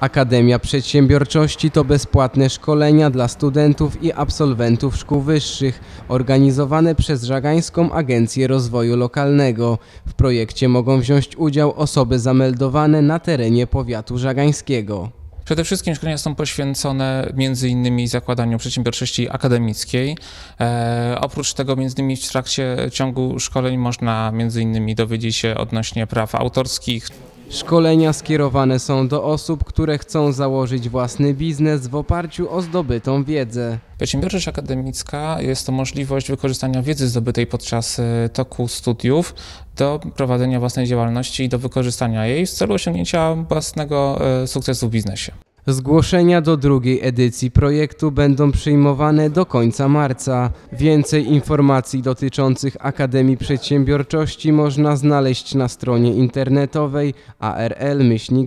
Akademia Przedsiębiorczości to bezpłatne szkolenia dla studentów i absolwentów szkół wyższych, organizowane przez Żagańską Agencję Rozwoju Lokalnego. W projekcie mogą wziąć udział osoby zameldowane na terenie powiatu żagańskiego. Przede wszystkim szkolenia są poświęcone innymi zakładaniu przedsiębiorczości akademickiej. E, oprócz tego innymi w trakcie ciągu szkoleń można innymi dowiedzieć się odnośnie praw autorskich, Szkolenia skierowane są do osób, które chcą założyć własny biznes w oparciu o zdobytą wiedzę. Przedsiębiorczość akademicka jest to możliwość wykorzystania wiedzy zdobytej podczas e, toku studiów do prowadzenia własnej działalności i do wykorzystania jej w celu osiągnięcia własnego e, sukcesu w biznesie. Zgłoszenia do drugiej edycji projektu będą przyjmowane do końca marca. Więcej informacji dotyczących Akademii Przedsiębiorczości można znaleźć na stronie internetowej arl-zagan.pl.